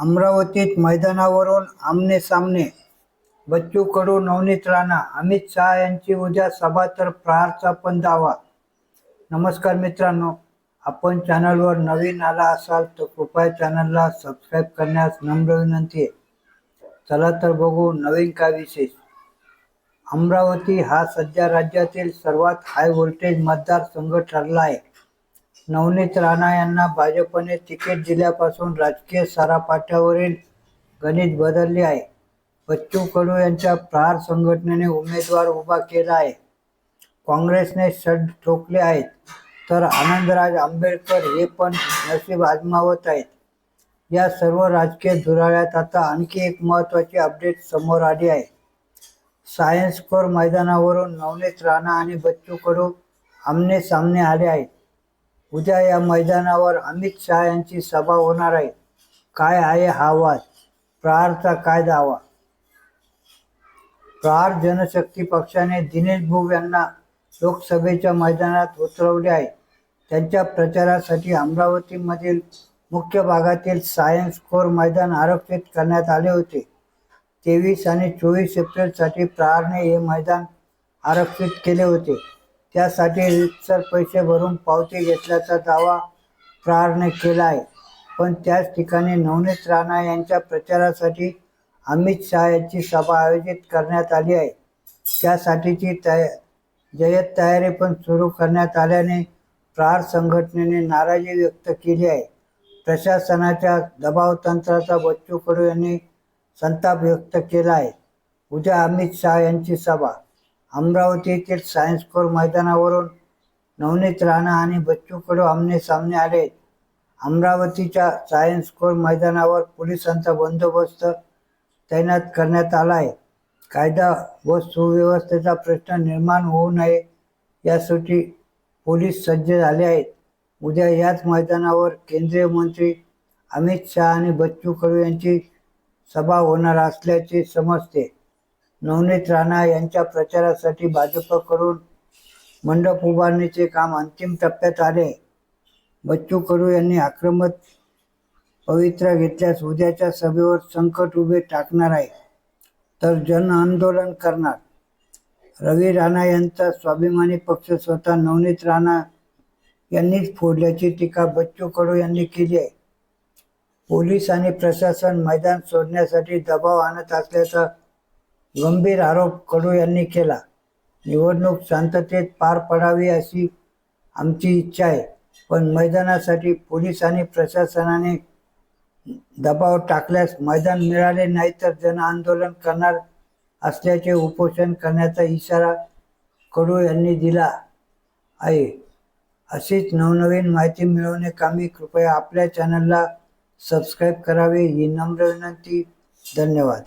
अमरावतीत मैदानावरून आमने सामने. बच्चू कडू नवनीत राणा अमित शहा यांची उद्या सभा तर प्रहारचा पण दावा. नमस्कार मित्रांनो आपण चॅनलवर नवीन आला असाल तर कृपया चॅनलला सबस्क्राईब करण्यास नम्र विनंती आहे. चला तर बघू नवीन काय विशेष. अमरावती हा सध्या राज्यातील सर्वात हाय व्होल्टेज मतदारसंघ ठरला आहे. नवनीत राणा यांना भाजपने तिकीट दिल्यापासून राजकीय सारापाट्यावरील गणित बदलले आहे. बच्चू कडू यांच्या प्रहार संघटनेने उमेदवार उभा केला आहे. काँग्रेसने षड ठोकले आहेत. तर आनंदराज आंबेडकर हे पण नशीब आजमावत आहेत. या सर्व राजकीय धुराळ्यात आता आणखी एक महत्त्वाची अपडेट समोर आली आहे. सायन्स कोर मैदानावरून नवनीत राणा आणि बच्चू कडू आमने सामने आले आहेत. उद्या या मैदानावर अमित शहा यांची सभा होणार आहे. काय आहे हा वाद? प्रहारचा काय दावा? प्रहार जनशक्ती पक्षाने दिनेश भोग यांना लोकसभेच्या मैदानात उतरवले आहे. त्यांच्या प्रचारासाठी अमरावतीमधील मुख्य भागातील सायन्स कोर मैदान आरक्षित करण्यात आले होते. तेवीस आणि चोवीस एप्रिलसाठी प्रहारने हे मैदान आरक्षित केले होते. त्यासाठी रितसर पैसे भरून पावती घेतल्याचा दावा प्रहारने केला आहे. पण त्याच ठिकाणी नवनीत राणा यांच्या प्रचारासाठी अमित शहा यांची सभा आयोजित करण्यात आली आहे. त्यासाठीची तया जयत तयारी पण सुरू करण्यात आल्याने प्रहार संघटनेने नाराजी व्यक्त केली आहे. प्रशासनाच्या दबाव तंत्राचा बच्चू कडू यांनी संताप व्यक्त केला आहे. उद्या अमित शहा यांची सभा. अमरावती येथील सायन्स कोर मैदानावरून नवनीत राणा आणि बच्चू कडू आमने सामने आले. अमरावतीच्या सायन्स कोर मैदानावर पोलिसांचा बंदोबस्त तैनात करण्यात आला आहे कायदा व सुव्यवस्थेचा प्रश्न निर्माण होऊ नये यासाठी पोलीस सज्ज झाले आहेत. उद्या याच मैदानावर केंद्रीय मंत्री अमित शहा आणि बच्चू कडू यांची सभा होणार असल्याचे समजते. नवनीत राणा यांच्या प्रचारासाठी भाजपकडून मंडप उभारणीचे काम अंतिम टप्प्यात आले. बच्चू कडू यांनी आक्रमक पवित्रा घेतल्यास उद्याच्या सभेवर संकट उभे टाकणार आहे. तर जन आंदोलन करणार. रवी राणा यांचा स्वाभिमानी पक्ष स्वतः नवनीत राणा यांनीच फोडल्याची टीका बच्चू कडू यांनी केली आहे. पोलीस आणि प्रशासन मैदान सोडण्यासाठी दबाव आणत असल्याचा गंभीर आरोप कडू यांनी केला. निवडणूक शांततेत पार पडावी अशी आमची इच्छा आहे. पण मैदानासाठी पोलीस आणि प्रशासनाने दबाव टाकल्यास मैदान मिळाले नाही तर जन आंदोलन करणार असल्याचे उपोषण करण्याचा इशारा कडू यांनी दिला आहे. अशीच नवनवीन माहिती मिळवणे कामी कृपया आपल्या चॅनलला सबस्क्राईब करावे ही नम्र विनंती. धन्यवाद.